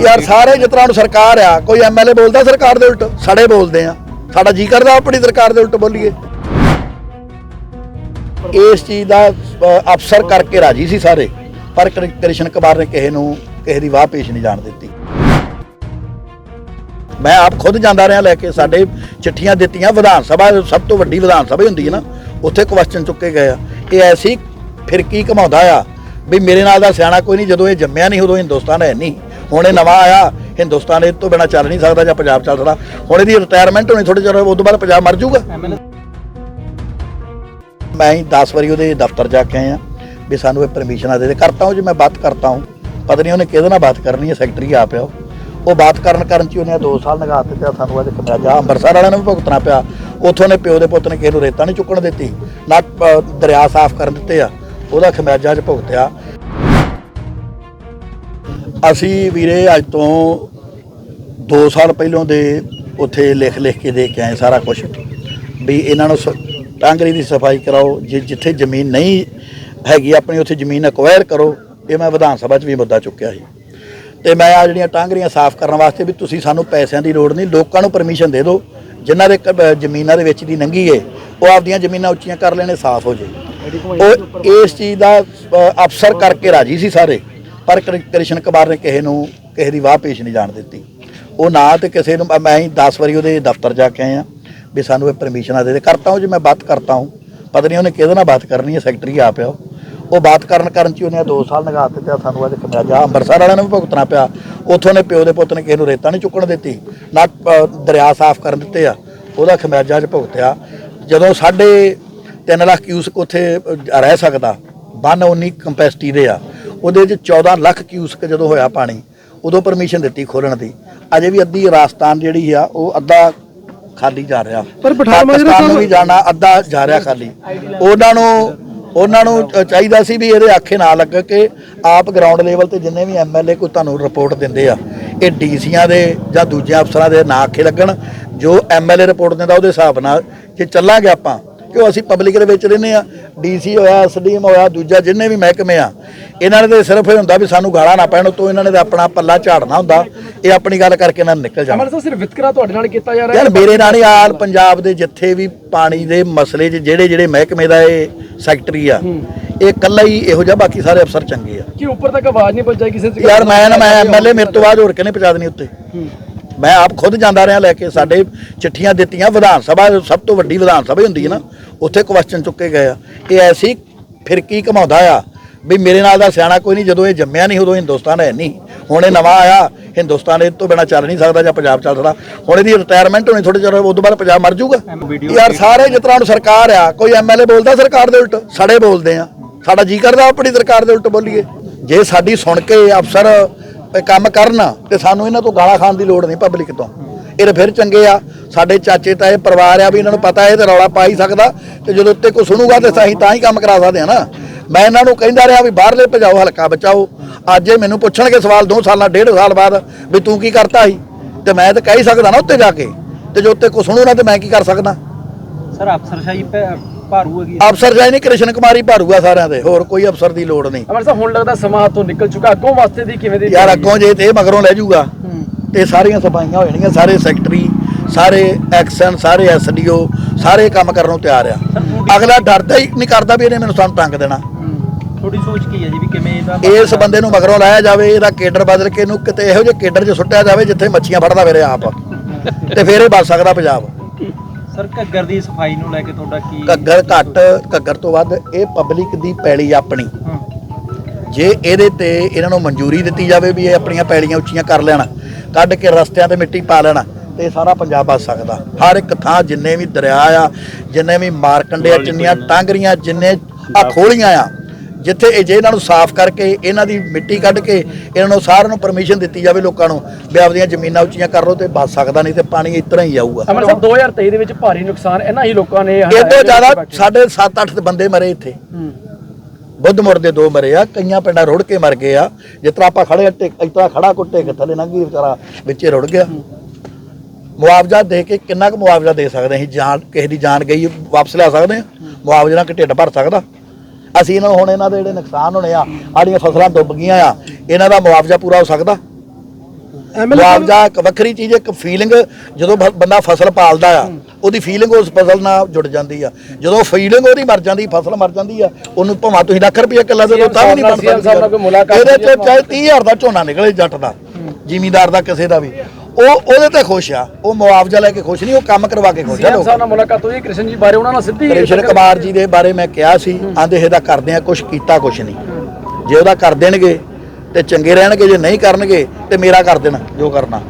ਯਾਰ ਸਾਰੇ ਜਿਸ ਤਰ੍ਹਾਂ ਹੁਣ ਸਰਕਾਰ ਆ ਕੋਈ ਐਮਐਲਏ ਬੋਲਦਾ ਸਰਕਾਰ ਦੇ ਉਲਟ? ਸੜੇ ਬੋਲਦੇ ਆ। ਸਾਡਾ ਜੀ ਕਰਦਾ ਆਪਣੀ ਸਰਕਾਰ ਦੇ ਉਲਟ ਬੋਲੀਏ। ਇਸ ਚੀਜ਼ ਦਾ ਅਫਸਰ ਕਰਕੇ ਰਾਜੀ ਸੀ ਸਾਰੇ। ਪਰ ਕ੍ਰਿ- ਕ੍ਰਿਸ਼ਨ ਕੁਮਾਰ ਨੇ ਕਿਸੇ ਨੂੰ ਕਿਸੇ ਦੀ ਵਾਹ ਪੇਸ਼ ਨਹੀਂ ਜਾਣ ਦਿੱਤੀ। ਮੈਂ ਆਪ ਖੁਦ ਜਾਂਦਾ ਰਿਹਾ ਲੈ ਕੇ ਸਾਡੇ ਚਿੱਠੀਆਂ ਦਿੱਤੀਆਂ ਵਿਧਾਨ ਸਭਾ ਸਭ ਤੋਂ ਵੱਡੀ ਵਿਧਾਨ ਸਭਾ ਹੀ ਹੁੰਦੀ ਹੈ ਨਾ ਉੱਥੇ ਕੁਐਸਚਨ ਚੁੱਕੇ ਗਏ ਆ। ਇਹ ਐਸੀ ਫਿਰਕੀ ਘਮਾਉਂਦਾ ਆ? ਵੀ ਮੇਰੇ ਨਾਲ ਦਾ ਸਿਆਣਾ ਕੋਈ ਨਹੀਂ ਜਦੋਂ ਇਹ ਜੰਮਿਆ ਨਹੀਂ ਉਦੋਂ ਹਿੰਦੁਸਤਾਨ ਹੈ ਨਹੀਂ। ਹੁਣ ਇਹ ਨਵਾਂ ਆਇਆ, ਹਿੰਦੁਸਤਾਨ ਇਹ ਤੋਂ ਬਿਨਾ ਚੱਲ ਨਹੀਂ ਸਕਦਾ ਜਾਂ ਪੰਜਾਬ ਚੱਲ ਸਕਦਾ। ਹੁਣ ਇਹਦੀ ਰਿਟਾਇਰਮੈਂਟ ਹੋਣੀ ਥੋੜੇ ਚਿਰ ਉਹ ਤੋਂ ਬਾਅਦ ਪੰਜਾਬ ਮਰ ਜਾਊਗਾ। ਮੈਂ ਹੀ 10 ਵਾਰੀ ਉਹਦੇ ਦਫ਼ਤਰ ਜਾ ਕੇ ਆਇਆ ਵੀ ਸਾਨੂੰ ਇਹ ਪਰਮਿਸ਼ਨ ਆ ਦੇ ਦੇ। ਕਰਤਾ ਹੂੰ ਜੇ, ਮੈਂ ਬਾਤ ਕਰਤਾ ਹੂੰ ਪਤਾ ਨਹੀਂ ਉਹਨੇ ਕਿਹਦੇ ਨਾਲ ਬਾਤ ਕਰਨੀ ਹੈ ਸੈਕਟਰੀ ਆ ਪਿਆ ਉਹ। ਬਾਤ ਕਰਨ ਕਰਨ ਚ ਉਹਨੇ 2 ਸਾਲ ਲਗਾ ਦਿੱਤੇ ਸਾਨੂੰ ਅੱਜ ਕਿੰਨਾ ਜਾ ਅੰਮ੍ਰਿਤਸਰ ਵਾਲਿਆਂ ਨੂੰ ਵੀ ਭੁਗਤਣਾ ਪਿਆ। ਉੱਥੋਂ ਨੇ ਪਿਓ ਦੇ ਪੁੱਤ ਨੇ ਕਿਸੇ ਨੂੰ ਰੇਤਾ ਨਹੀਂ ਚੁੱਕਣ ਦਿੱਤੀ, ਨਾ ਦਰਿਆ ਸਾਫ਼ ਕਰਨ ਦਿੱਤੇ ਆ। ਉਹਦਾ ਖਮਿਆਜਾ ਚ ਭੁਗਤਿਆ। ਅਸੀਂ ਵੀਰੇ ਅੱਜ ਤੋਂ 2 ਸਾਲ ਪਹਿਲਾਂ ਦੇ ਉੱਥੇ ਲਿਖ ਲਿਖ ਕੇ ਦੇ ਕੇ ਆਏ ਸਾਰਾ ਕੁਝ ਵੀ ਇਹਨਾਂ ਨੂੰ ਟਾਂਗਰੀ ਦੀ ਸਫ਼ਾਈ ਕਰਾਓ ਜੇ ਜਿੱਥੇ ਜ਼ਮੀਨ ਨਹੀਂ ਹੈਗੀ ਆਪਣੀ ਉੱਥੇ ਜ਼ਮੀਨ ਅਕਵਾਇਰ ਕਰੋ ਇਹ ਮੈਂ ਵਿਧਾਨ ਸਭਾ 'ਚ ਵੀ ਮੁੱਦਾ ਚੁੱਕਿਆ ਸੀ। ਤੇ ਮੈਂ ਆ ਜਿਹੜੀਆਂ ਟਾਂਗਰੀਆਂ ਸਾਫ਼ ਕਰਨ ਵਾਸਤੇ ਵੀ ਤੁਸੀਂ ਸਾਨੂੰ ਪੈਸਿਆਂ ਦੀ ਲੋੜ ਨਹੀਂ ਲੋਕਾਂ ਨੂੰ ਪਰਮਿਸ਼ਨ ਦੇ ਦਿਓ ਜਿਨ੍ਹਾਂ ਦੇ ਜ਼ਮੀਨਾਂ ਦੇ ਵਿੱਚ ਦੀ ਨੰਗੀ ਏ ਉਹ ਆਪਦੀਆਂ ਜ਼ਮੀਨਾਂ ਉੱਚੀਆਂ ਕਰ ਲੈਣੇ ਸਾਫ਼ ਹੋ ਜੇ। ਉਹ ਇਸ ਚੀਜ਼ ਦਾ ਅਫਸਰ ਕਰਕੇ ਰਾਜੀ ਸੀ ਸਾਰੇ। ਪਰ ਕ੍ਰਿ- ਕ੍ਰਿਸ਼ਨ ਕੁਮਾਰ ਨੇ ਕਿਸੇ ਨੂੰ ਕਿਸੇ ਦੀ ਵਾਹ ਪੇਸ਼ ਨਹੀਂ ਜਾਣ ਦਿੱਤੀ। ਉਹ ਨਾ ਤੇ ਕਿਸੇ ਨੂੰ ਮੈਂ ਹੀ 10 ਵਾਰੀ ਉਹਦੇ ਦਫ਼ਤਰ ਜਾ ਕੇ ਆਇਆ ਵੀ ਸਾਨੂੰ ਇਹ ਪਰਮਿਸ਼ਨਾਂ ਦੇ ਦੇ। ਕਰਤਾ ਹੂੰ ਜੀ ਮੈਂ ਬਾਤ ਕਰਤਾ ਹੂੰ। ਪਤਾ ਨਹੀਂ ਉਹਨੇ ਕਿਹਦੇ ਨਾਲ ਬਾਤ ਕਰਨੀ ਹੈ ਸੈਕਟਰੀ ਆ ਪਿਆ ਉਹ। ਬਾਤ ਕਰਨ ਕਰਨ ਚ ਹੀ ਉਹਨੇ 2 ਸਾਲ ਲਗਾ ਦਿੱਤੇ ਸਾਨੂੰ ਅੱਜ ਕਮਰਾਜਾ ਅੰਮ੍ਰਿਤਸਰ ਵਾਲਿਆਂ ਨੂੰ ਵੀ ਭੁਗਤਣਾ ਪਿਆ। ਉੱਥੋਂ ਨੇ ਪਿਓ ਦੇ ਪੁੱਤ ਨੇ ਕਿਸੇ ਨੂੰ ਰੇਤਾ ਨਹੀਂ ਚੁੱਕਣ ਦਿੱਤੀ ਨਾ ਅ, ਦਰਿਆ ਸਾਫ਼ ਕਰਨ ਦਿੱਤੇ ਆ। ਉਹਦਾ ਖਮਿਆਜਾ ਚ ਭੁਗਤਿਆ। ਜਦੋਂ ਸਾਢੇ 3 ਲੱਖ ਕਿਊਸਕ ਉੱਥੇ ਰਹਿ ਸਕਦਾ ਬੰਨ 19 ਕੰਪੈਸਿਟੀ ਦੇ ਆ। ਉਹਦੇ ਚ 14 ਲੱਖ ਕਿਊਸਕ ਜਦੋਂ ਹੋਇਆ ਪਾਣੀ ਉਦੋਂ ਪਰਮਿਸ਼ਨ ਦਿੱਤੀ ਖੋਲਣ ਦੀ। ਅਜੇ ਵੀ ਅੱਧੀ ਰਾਜਸਥਾਨ ਜਿਹੜੀ ਆ ਉਹ ਅੱਧਾ ਖਾਲੀ ਜਾ ਰਿਹਾ। ਪਰ ਪਠਾਨ ਮਾਜਰਾ ਸਾਹਿਬ- ਵੀ ਜਾਣਾ ਅੱਧਾ ਜਾ ਰਿਹਾ ਖਾਲੀ। ਉਹਨਾਂ ਨੂੰ ਉਹਨਾਂ ਨੂੰ ਚਾਹੀਦਾ ਸੀ ਵੀ ਇਹਦੇ ਆਖੇ ਨਾ ਲੱਗ ਕੇ ਆਪ ਗਰਾਊਂਡ ਲੈਵਲ ਤੇ ਜਿੰਨੇ ਵੀ ਐਮਐਲਏ ਕੋਈ ਤੁਹਾਨੂੰ ਰਿਪੋਰਟ ਦਿੰਦੇ ਆ ਇਹ ਡੀਸੀਆਂ ਦੇ ਜਾਂ ਦੂਜੇ ਅਫਸਰਾਂ ਦੇ ਨਾ ਆਖੇ ਲੱਗਣ। ਜੋ ਐਮਐਲਏ ਰਿਪੋਰਟ ਦਿੰਦਾ ਉਹਦੇ ਹਿਸਾਬ ਨਾਲ ਜੇ ਚੱਲਾਂਗੇ ਆਪਾਂ ਕਿਉਂ ਅਸੀਂ ਪਬਲਿਕ ਦੇ ਵਿੱਚ ਰਹਿੰਦੇ ਆ ਡੀਸੀ ਹੋਇਆ ਐਸਡੀਐਮ ਹੋਇਆ ਦੂਜਾ ਜਿੰਨੇ ਵੀ ਮਹਿਕਮੇ ਆ ਇਹਨਾਂ ਨੇ ਤੇ ਸਿਰਫ ਇਹ ਹੁੰਦਾ ਵੀ ਸਾਨੂੰ ਗਾਲਾਂ ਨਾ ਪੈਣ ਤੋਂ ਇਹਨਾਂ ਨੇ ਤਾਂ ਆਪਣਾ ਪੱਲਾ ਝਾੜਨਾ ਹੁੰਦਾ। ਇਹ ਆਪਣੀ ਗੱਲ ਕਰਕੇ ਇਹਨਾਂ ਨੂੰ ਨਿਕਲ ਜਾਣਾ ਅਮਰ ਸਾਹਿਬ ਸਿਰਫ ਵਿਤਕਰਾ ਤੁਹਾਡੇ ਨਾਲ ਕੀਤਾ ਜਾ ਰਿਹਾ ਯਾਰ ਮੇਰੇ ਨਾਲ ਹੀ ਆਲ ਪੰਜਾਬ ਦੇ ਜਿੱਥੇ ਵੀ ਪਾਣੀ ਦੇ ਮਸਲੇ 'ਚ ਜਿਹੜੇ ਜਿਹੜੇ ਮਹਿਕਮੇ ਦਾ ਇਹ ਸੈਕਟਰੀ ਆ ਇਹ ਇਕੱਲਾ ਹੀ ਇਹੋ ਜਿਹਾ ਬਾਕੀ ਸਾਰੇ ਅਫਸਰ ਚੰਗੇ ਆ। ਕਿ ਉੱਪਰ ਤੱਕ ਆਵਾਜ਼ ਨਹੀਂ ਪਹੁੰਚਾਈ ਕਿਸੇ ਯਾਰ ਮੈਂ ਨਾ ਮੈਂ ਐਮਐਲਏ ਮੇਰੇ ਤੋਂ ਬਾਅਦ ਹੋਰ ਕਿਹਨੇ ਪਹੁੰਚਾ ਦੇਣੀ ਉੱਤੇ? ਮੈਂ ਆਪ ਖੁਦ ਜਾਂਦਾ ਰਿਹਾ ਲੈ ਕੇ ਸਾਡੇ ਚਿੱਠੀਆਂ ਦਿੱਤੀਆਂ ਵਿਧਾਨ ਸਭਾ ਸਭ ਤੋਂ ਵੱਡੀ ਵਿਧਾਨ ਸਭਾ ਹੀ ਹੁੰਦੀ ਹੈ ਨਾ ਉੱਥੇ ਕੁਐਸਚਨ ਚੁੱਕੇ ਗਏ ਆ। ਇਹ ਐਸੀ ਫਿਰਕੀ ਘਮਾਉਂਦਾ ਆ ਵੀ ਮੇਰੇ ਨਾਲ ਦਾ ਸਿਆਣਾ ਕੋਈ ਨਹੀਂ ਜਦੋਂ ਇਹ ਜੰਮਿਆ ਨਹੀਂ ਉਦੋਂ ਹਿੰਦੁਸਤਾਨ ਹੈ ਨਹੀਂ। ਹੁਣ ਇਹ ਨਵਾਂ ਆਇਆ ਹਿੰਦੁਸਤਾਨ ਇਹ ਤੋਂ ਬਿਨਾ ਚੱਲ ਨਹੀਂ ਸਕਦਾ ਜਾਂ ਪੰਜਾਬ ਚੱਲ ਸਕਦਾ। ਹੁਣ ਇਹਦੀ ਰਿਟਾਇਰਮੈਂਟ ਹੋਣੀ ਥੋੜੇ ਚਿਰ ਉਸ ਤੋਂ ਬਾਅਦ ਪੰਜਾਬ ਮਰ ਜਾਊਗਾ। ਯਾਰ ਸਾਰੇ ਤਰ੍ਹਾਂ ਹੁਣ ਸਰਕਾਰ ਆ ਕੋਈ ਐਮਐਲਏ ਬੋਲਦਾ ਸਰਕਾਰ ਦੇ ਉਲਟ ਸੜੇ ਬੋਲਦੇ ਆ। ਸਾਡਾ ਜੀ ਕਰਦਾ ਆਪਣੀ ਸਰਕਾਰ ਦੇ ਉਲਟ ਬੋਲੀਏ। ਜੇ ਸਾਡੀ ਸੁਣ ਕੇ ਅਫਸਰ ਕੰਮ ਕਰਨ ਤੇ ਸਾਨੂੰ ਇਹਨਾਂ ਤੋਂ ਗਾਲਾਂ ਖਾਣ ਦੀ ਲੋੜ ਨਹੀਂ ਪਬਲਿਕ ਤੋਂ। ਇਹ ਫਿਰ ਚੰਗੇ ਆ। ਸਾਡੇ ਚਾਚੇ, ਤਾਏ, ਪਰਿਵਾਰ ਆ ਵੀ ਇਹਨਾਂ ਨੂੰ ਪਤਾ ਇਹ ਤੇ ਰੌਲਾ ਪਾ ਹੀ ਸਕਦਾ ਤੇ ਜਦੋਂ ਉੱਤੇ ਕੋਈ ਸੁਣੂਗਾ ਤੇ ਅਸੀਂ ਤਾਂ ਹੀ ਕੰਮ ਕਰਾ ਸਕਦੇ ਆ ਨਾ। ਮੈਂ ਇਹਨਾਂ ਨੂੰ ਕਹਿੰਦਾ ਰਿਹਾ ਵੀ ਬਾਹਰਲੇ ਭਜਾਓ, ਹਲਕਾ ਬਚਾਓ। ਅੱਜ ਇਹ ਮੈਨੂੰ ਪੁੱਛਣਗੇ ਸਵਾਲ 2 ਸਾਲਾਂ, ਡੇਢ ਸਾਲ ਬਾਅਦ ਵੀ ਤੂੰ ਕੀ ਕਰਤਾ ਸੀ? ਤੇ ਮੈਂ ਤਾਂ ਕਹਿ ਹੀ ਸਕਦਾ ਨਾ ਉੱਤੇ ਜਾ ਕੇ। ਤੇ ਜੇ ਉੱਤੇ ਕੋਈ ਸੁਣੂ ਨਾ ਤੇ ਮੈਂ ਕੀ ਕਰ ਸਕਦਾ? ਸਰ, ਅਫਸਰਸ਼ਾਹੀ ਭੈ- ਭਾਰੂ ਹੈਗੀ ਅਫਸਰ ਜਾਈ ਨਹੀਂ ਕ੍ਰਿਸ਼ਨ ਕੁਮਾਰੀ ਭਾਰੂਗਾ ਸਾਰਿਆਂ ਦੇ ਹੋਰ ਕੋਈ ਅਫਸਰ ਦੀ ਲੋੜ ਨਹੀਂ। ਅਮਰ ਸਾਹਿਬ ਹੁਣ ਲੱਗਦਾ ਸਮਾਂ ਹੱਥੋਂ ਨਿਕਲ ਚੁੱਕਾ ਅੱਗੋਂ ਵਾਸਤੇ ਦੀ ਕਿਵੇਂ ਦੀ ਯਾਰ ਅੱਗੋਂ ਜੇ ਤੇ ਮਗਰੋਂ ਲੈ ਜਾਊਗਾ ਤੇ ਸਾਰੀਆਂ ਸਫਾਈਆਂ ਹੋ ਜਾਣਗੀਆਂ ਸਾਰੇ ਸੈਕਟਰੀ ਸਾਰੇ ਐਕਸ਼ਨ ਸਾਰੇ ਐਸਡੀਓ ਸਾਰੇ ਕੰਮ ਕਰਨ ਨੂੰ ਤਿਆਰ ਆ। ਅਗਲਾ ਡਰਦਾ ਹੀ ਨਹੀਂ ਕਰਦਾ ਵੀ ਇਹਨੇ ਮੈਨੂੰ ਸਾਨੂੰ ਤੰਗ ਦੇਣਾ। ਤੁਹਾਡੀ ਸੋਚ ਕੀ ਹੈ ਜੀ ਵੀ ਕਿਵੇਂ ਇਹਦਾ ਇਸ ਬੰਦੇ ਨੂੰ ਮਗਰੋਂ ਲਾਇਆ ਜਾਵੇ ਇਹਦਾ ਕੇਡਰ ਬਦਲ ਕੇ ਇਹਨੂੰ ਕਿਤੇ ਇਹੋ ਜਿਹੇ ਕੇਡਰ 'ਚ ਸੁੱਟਿਆ ਜਾਵੇ ਜਿੱਥੇ ਮੱਛੀਆਂ ਫੜਦਾ ਫਿਰੇ ਆਪ। ਤੇ ਫੇਰ ਇਹ ਬਚ ਸਕਦਾ ਪੰਜਾਬ। ਸਰ ਘੱਗਰ ਦੀ ਸਫ਼ਾਈ ਨੂੰ ਲੈ ਕੇ ਤੁਹਾਡਾ ਕੀ ਘੱਗਰ ਘੱਟ ਘੱਗਰ ਤੋਂ ਵੱਧ ਇਹ ਪਬਲਿਕ ਦੀ ਪੈਲੀ ਆਪਣੀ। ਜੇ ਇਹਦੇ ਤੇ ਇਹਨਾਂ ਨੂੰ ਮਨਜ਼ੂਰੀ ਦਿੱਤੀ ਜਾਵੇ ਵੀ ਇਹ ਆਪਣੀਆਂ ਪੈਲੀਆਂ ਉੱਚੀਆਂ ਕਰ ਲੈਣ ਕੱਢ ਕੇ ਰਸਤਿਆਂ ਤੇ ਮਿੱਟੀ ਪਾ ਲੈਣ ਤੇ ਇਹ ਸਾਰਾ ਪੰਜਾਬ ਬਚ ਸਕਦਾ। ਹਰ ਇੱਕ ਥਾਂ ਜਿੰਨੇ ਵੀ ਦਰਿਆ ਆ ਜਿੰਨੇ ਵੀ ਮਾਰਕੰਡੇ ਆ ਜਿੰਨੀਆਂ ਟਾਂਗਰੀਆਂ ਜਿੰਨੇ ਆ ਖੋਲੀਆਂ ਆ ਜਿੱਥੇ ਇਹ ਜੇ ਇਹਨਾਂ ਨੂੰ ਸਾਫ਼ ਕਰਕੇ ਇਹਨਾਂ ਦੀ ਮਿੱਟੀ ਕੱਢ ਕੇ ਇਹਨਾਂ ਨੂੰ ਸਾਰਿਆਂ ਨੂੰ ਪਰਮਿਸ਼ਨ ਦਿੱਤੀ ਜਾਵੇ ਲੋਕਾਂ ਨੂੰ ਵੀ ਆਪਦੀਆਂ ਜ਼ਮੀਨਾਂ ਉੱਚੀਆਂ ਕਰ ਲਓ ਤੇ ਬਚ ਸਕਦਾ ਨਹੀਂ ਤੇ ਪਾਣੀ ਤਰ੍ਹਾਂ ਹੀ ਆਊਗਾ। ਅਮਰ ਸਾਹਿਬ 2023 ਦੇ ਵਿੱਚ ਭਾਰੀ ਨੁਕਸਾਨ ਇਹਨਾਂ ਹੀ ਲੋਕਾਂ ਨੇ ਇਹ ਤੋਂ ਜ਼ਿਆਦਾ ਸਾਡੇ 7-8 ਬੰਦੇ ਮਰੇ ਇੱਥੇ। ਹੂੰ। ਬੁੱਧਮੁੜ ਦੇ ਦੋ ਮਰੇ ਆ ਕਈਆਂ ਪਿੰਡਾਂ ਰੁੜ ਕੇ ਮਰ ਗਏ ਆ। ਜਿਸ ਤਰ੍ਹਾਂ ਆਪਾਂ ਖੜੇ ਤਰ੍ਹਾਂ ਖੜਾ ਕੁੱਟੇ ਕੇ ਥੱਲੇ ਲੰਘੀ ਵਿਚਾਰਾ ਵਿੱਚੇ ਰੁੜ ਗਿਆ। ਮੁਆਵਜ਼ਾ ਦੇ ਕੇ ਕਿੰਨਾ ਕੁ ਮੁਆਵਜ਼ਾ ਦੇ ਸਕਦੇ ਅਸੀਂ ਜਾਨ ਕਿਸੇ ਦੀ ਜਾਨ ਗਈ ਵਾਪਸ ਲਿਆ ਸਕਦੇ ਹਾਂ। ਮੁਆਵਜ਼ੇ ਨਾਲ ਕਿ ਢਿੱਡ ਭਰ ਸਕਦਾ? ਅਸੀਂ ਇਹਨਾਂ ਨੂੰ ਹੁਣ ਇਹਨਾਂ ਦੇ ਜਿਹੜੇ ਨੁਕਸਾਨ ਹੋਣੇ ਆ ਆੜੀਆਂ ਫਸਲਾਂ ਡੁੱਬ ਗਈਆਂ ਆ ਇਹਨਾਂ ਦਾ ਮੁਆਵਜ਼ਾ ਪੂਰਾ ਹੋ ਸਕਦਾ? ਮੁਆਵਜ਼ਾ ਇੱਕ ਵੱਖਰੀ ਚੀਜ਼ ਇੱਕ ਫੀਲਿੰਗ ਜਦੋਂ ਬ- ਬੰਦਾ ਫਸਲ ਪਾਲਦਾ ਆ ਉਹਦੀ ਫੀਲਿੰਗ ਉਸ ਫਸਲ ਨਾਲ ਜੁੜ ਜਾਂਦੀ ਆ। ਜਦੋਂ ਫੀਲਿੰਗ ਉਹਦੀ ਮਰ ਜਾਂਦੀ ਫਸਲ ਮਰ ਜਾਂਦੀ ਆ ਉਹਨੂੰ ਭਾਵੇਂ ਤੁਸੀਂ ਲੱਖ ਰੁਪਏ ਕਿੱਲਾ ਦੇ ਦਿਓ ਤਾਂ ਵੀ ਨਹੀਂ ਮੁਲਾਕਾਤ ਇਹਦੇ ਚ ਚਾਹੇ 30000 ਦਾ ਝੋਨਾ ਨਿਕਲੇ ਜੱਟ ਦਾ ਜ਼ਿਮੀਂਦਾਰ ਦਾ ਕਿਸੇ ਦਾ ਵੀ। ਉਹ ਉਹਦੇ ਤੇ ਖੁਸ਼ ਆ। ਉਹ ਮੁਆਵਜ਼ਾ ਲੈ ਕੇ ਖੁਸ਼ ਨਹੀਂ ਉਹ ਕੰਮ ਕਰਵਾ ਕੇ ਖੁਸ਼ ਆ ਸੀਐਮ ਲੋਕ। ਸਾਹਿਬ ਨਾਲ ਮੁਲਾਕਾਤ ਹੋਈ ਕ੍ਰਿਸ਼ਨ ਜੀ ਬਾਰੇ ਉਹਨਾਂ ਨਾਲ ਸਿੱਧੀ ਕ੍ਰਿਸ਼ਨ ਕੁਮਾਰ ਜੀ ਦੇ ਬਾਰੇ ਮੈਂ ਕਿਹਾ ਸੀ ਆਂਦੇ ਇਹਦਾ ਕਰਦੇ ਆ ਕੁਝ ਕੀਤਾ ਕੁਝ ਨਹੀਂ। ਜੇ ਉਹਦਾ ਕਰ ਦੇਣਗੇ ਤੇ ਚੰਗੇ ਰਹਿਣਗੇ ਜੇ ਨਹੀਂ ਕਰਨਗੇ ਤੇ ਮੇਰਾ ਕਰ ਦੇਣ ਜੋ ਕਰਨਾ।